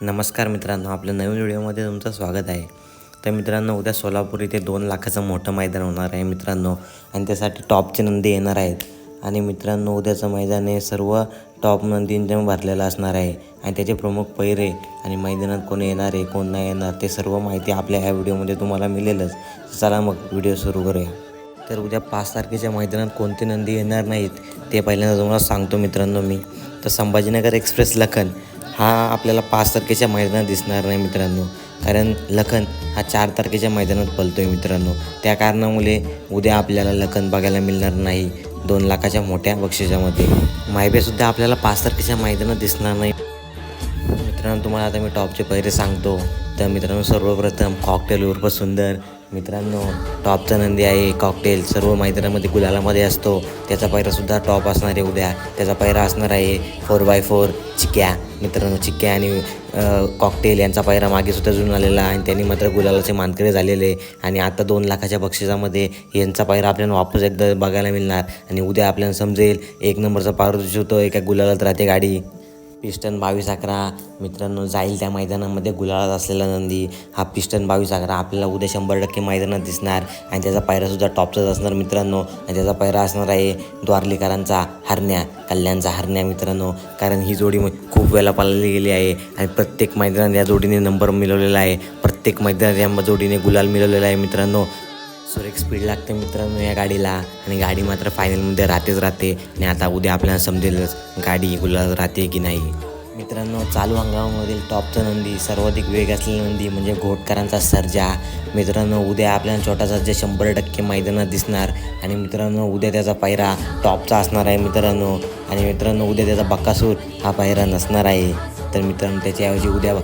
नमस्कार मित्रांनो आपल्या नवीन व्हिडिओमध्ये तुमचं स्वागत आहे. तर मित्रांनो उद्या सोलापूर इथे दोन लाखाचं मोठं मैदान होणार आहे मित्रांनो आणि त्यासाठी टॉपचे नंदी येणार आहेत. आणि मित्रांनो उद्याचं मैदान हे सर्व टॉप नंदींचे भरलेलं असणार आहे. आणि त्याचे प्रमुख पैरे आणि मैदानात कोण येणार आहे कोण नाही येणार ते सर्व माहिती आपल्या ह्या व्हिडिओमध्ये तुम्हाला मिळेलच. चला मग व्हिडिओ सुरू करूया. तर उद्या पाच तारखेच्या मैदानात कोणते नंदी येणार नाहीत ते पहिल्यांदा तुम्हाला सांगतो मित्रांनो मी. तर संभाजीनगर एक्सप्रेस लखन हा आपल्याला पाच तारखेच्या मैदानात दिसणार नाही मित्रांनो. कारण लखन हा चार तारखेच्या मैदानात पलतो आहे मित्रांनो. त्या कारणामुळे उद्या आपल्याला लखन बघायला मिळणार नाही. दोन लाखाच्या मोठ्या बक्षिसामध्ये. मायबेसुद्धा आपल्याला पाच तारखेच्या मैदानात दिसणार नाही. मित्रांनो तुम्हाला आता मी टॉपचे पैरे सांगतो. तर मित्रांनो सर्वप्रथम कॉकटेल उर्फ सुंदर मित्रांनो टॉपचा नंदी आहे कॉकटेल सर्व मैदानामध्ये गुलालामध्ये असतो. त्याचा पायरासुद्धा टॉप असणार आहे उद्या. त्याचा पायरा असणार आहे फोर बाय फोर चिक्या. मित्रांनो चिक्क्या आणि कॉकटेल यांचा पायरा मागेसुद्धा जुळून आलेला आहे आणि त्यांनी मात्र गुलालाचे मानकरी झालेले आणि आता दोन लाखाच्या बक्षिसामध्ये यांचा पायरा आपल्याला वापस एकदा बघायला मिळणार. आणि उद्या आपल्याला समजेल एक नंबरचा पारितोषिक होतो एका गुलालात राहते गाडी? पिस्टन बावीस अकरा. मित्रांनो जाईल त्या मैदानामध्ये गुलाळात असलेला नंदी. हा पिस्टन बावीस अकरा आपल्याला उद्या शंभर टक्के मैदानात दिसणार. आणि त्याचा पायरासुद्धा टॉपचाच असणार मित्रांनो. आणि त्याचा पायरा असणार आहे द्वारलीकरांचा हरण्या कल्याणचा हरण्या मित्रांनो. कारण ही जोडी खूप वेळा पाळली गेली आहे. आणि प्रत्येक मैदानात या जोडीने नंबर मिळवलेला आहे. प्रत्येक मैदानात या जोडीने गुलाल मिळवलेला आहे मित्रांनो. सुरेख स्पीड लागते मित्रांनो या गाडीला. आणि गाडी मात्र फायनलमध्ये राहतेच राहते. आणि आता उद्या आपल्याला समजेलच गाडी गुलाल राहते की नाही. मित्रांनो चालू हंगामामधील टॉपचा नंदी सर्वाधिक वेग असलेला नंदी म्हणजे घोटकरांचा सर्जा. मित्रांनो उद्या आपल्याला छोटा सर्जा शंभर टक्के मैदानात दिसणार. आणि मित्रांनो उद्या त्याचा पायरा टॉपचा असणार आहे मित्रांनो. आणि मित्रांनो उद्या त्याचा बक्कासूर हा पायरा नसणार आहे. तर मित्रांनो त्याच्याऐवजी उद्या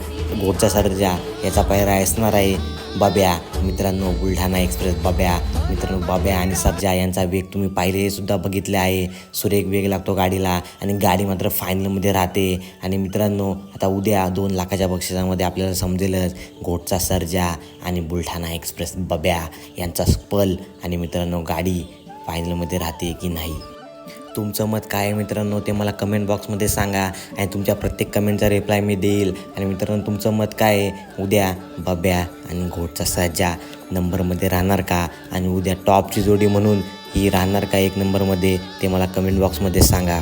घोटचा सर्जा याचा पायरा असणार आहे. बब्या मित्रांनो बुलढाणा एक्सप्रेस बब्या मित्रांनो बब्या आणि सर्जा यांचा वेग तुम्ही पाहिले सुद्धा बघितले आहे. सुरेख वेग लागतो गाडीला आणि गाडी मात्र फायनलमध्ये राहते. आणि मित्रांनो आता उद्या दोन लाखाच्या बक्षिसामध्ये आपल्याला समजेलच घोटचा सर्जा आणि बुलढाणा एक्सप्रेस बब्या यांचा स्पल आणि मित्रांनो गाडी फायनलमध्ये राहते की नाही? तुमचं मत काय आहे मित्रांनो ते मला कमेंट बॉक्समध्ये सांगा. आणि तुमच्या प्रत्येक कमेंटचा रिप्लाय मी देईल. आणि मित्रांनो तुमचं मत काय आहे? उद्या बब्या आणि घोटचा सज्जा नंबरमध्ये राहणार का? आणि उद्या टॉपची जोडी म्हणून ही राहणार का एक नंबरमध्ये ते मला कमेंट बॉक्समध्ये सांगा.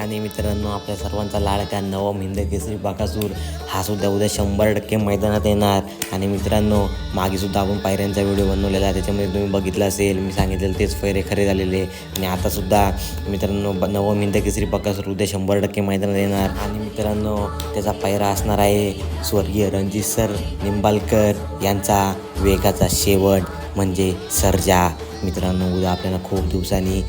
आणि मित्रांनो आपल्या सर्वांचा लाडका नवम हिंद केसरी बाकासूर. हा सुद्धा उद्या शंभर टक्के मैदानात येणार. आणि मित्रांनो मागेसुद्धा आपण पायऱ्यांचा व्हिडिओ बनवलेला आहे. त्याच्यामध्ये तुम्ही बघितलं असेल मी सांगितलेलं तेच फैरे खरे झालेले आणि आतासुद्धा मित्रांनो नवम हिंद केसरी बाकासूर उद्या शंभर टक्के मैदानात येणार. आणि मित्रांनो त्याचा पायरा असणार आहे स्वर्गीय रणजित सर निंबालकर यांचा वेगाचा शेवट म्हणजे सर्जा. मित्रांनो उद्या आपल्याला खूप दिवसांनी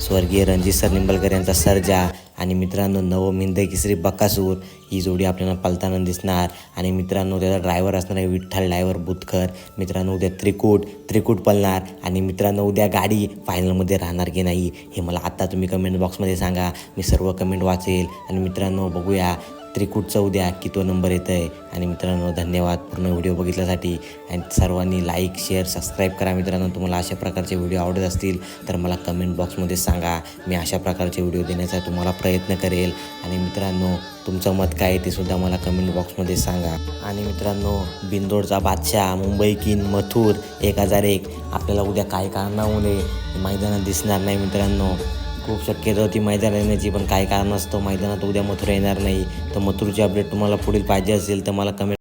स्वर्गीय रणजित सर निंबलकर यांचा सर्जा आणि मित्रांनो नवम हिंद केसरी बकासूर ही जोडी आपल्याला पलताना दिसणार. आणि मित्रांनो त्याचा ड्रायव्हर असणार आहे विठ्ठल ड्रायव्हर बुतकर. मित्रांनो उद्या त्रिकूट त्रिकूट पलणार आणि मित्रांनो उद्या गाडी फायनलमध्ये राहणार की नाही हे मला आत्ता तुम्ही कमेंट बॉक्समध्ये सांगा. मी सर्व कमेंट वाचेल. आणि मित्रांनो बघूया त्रिकूटचा उद्या की तो नंबर येत आहे आणि मित्रांनो धन्यवाद पूर्ण व्हिडिओ बघितल्यासाठी. आणि सर्वांनी लाईक शेअर सबस्क्राईब करा मित्रांनो. तुम्हाला अशा प्रकारचे व्हिडिओ आवडत असतील तर मला कमेंट बॉक्समध्ये सांगा. मी अशा प्रकारचे व्हिडिओ देण्याचा तुम्हाला प्रयत्न करेल. आणि मित्रांनो तुमचं मत काय आहे ते सुद्धा मला कमेंट बॉक्समध्ये सांगा. आणि मित्रांनो बिंदोडचा बादशाह मुंबई किन मथुर एक हजार एक. आपल्याला उद्या काय कारणामुळे मैदानात दिसणार नाही मित्रांनो. खूप शक्यता होती मैदान येण्याची पण काही कारण असतं? मैदानात उद्या मथुरा येणार नाही. तर मथुरची अपडेट तुम्हाला पुढील पाहिजे असेल तर मला कमेंट